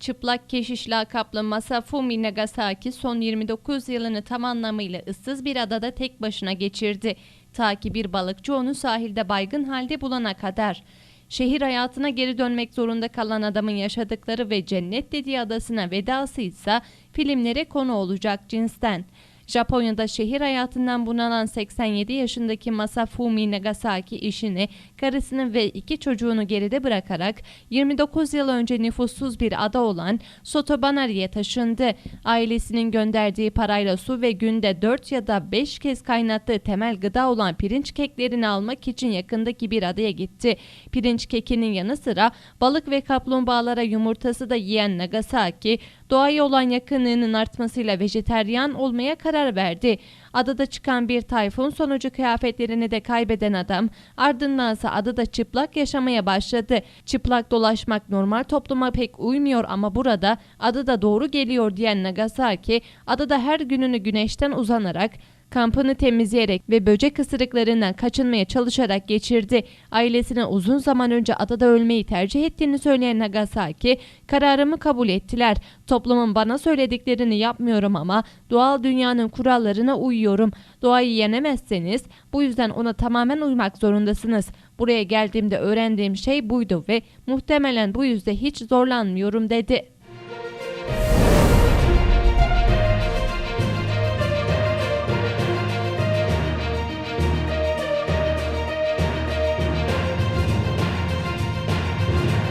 Çıplak keşiş lakaplı Masafumi Nagasaki son 29 yılını tam anlamıyla ıssız bir adada tek başına geçirdi. Ta ki bir balıkçı onu sahilde baygın halde bulana kadar. Şehir hayatına geri dönmek zorunda kalan adamın yaşadıkları ve cennet dediği adasına vedası ise filmlere konu olacak cinsten. Japonya'da şehir hayatından bunalan 87 yaşındaki Masafumi Nagasaki işini, karısını ve iki çocuğunu geride bırakarak 29 yıl önce nüfussuz bir ada olan Sotobanari'ye taşındı. Ailesinin gönderdiği parayla su ve günde 4 ya da 5 kez kaynattığı temel gıda olan pirinç keklerini almak için yakındaki bir adaya gitti. Pirinç kekinin yanı sıra balık ve kaplumbağalara yumurtası da yiyen Nagasaki, doğaya olan yakınlığının artmasıyla vejeteryan olmaya karar verdi. Adada çıkan bir tayfun sonucu kıyafetlerini de kaybeden adam ardındansa adada çıplak yaşamaya başladı. Çıplak dolaşmak normal topluma pek uymuyor ama burada adada doğru geliyor diyen Nagasaki adada her gününü güneşten uzanarak kampını temizleyerek ve böcek ısırıklarından kaçınmaya çalışarak geçirdi. Ailesine uzun zaman önce adada ölmeyi tercih ettiğini söyleyen Nagasaki, kararımı kabul ettiler. Toplumun bana söylediklerini yapmıyorum ama doğal dünyanın kurallarına uyuyorum. Doğayı yenemezseniz bu yüzden ona tamamen uymak zorundasınız. Buraya geldiğimde öğrendiğim şey buydu ve muhtemelen bu yüzden hiç zorlanmıyorum dedi.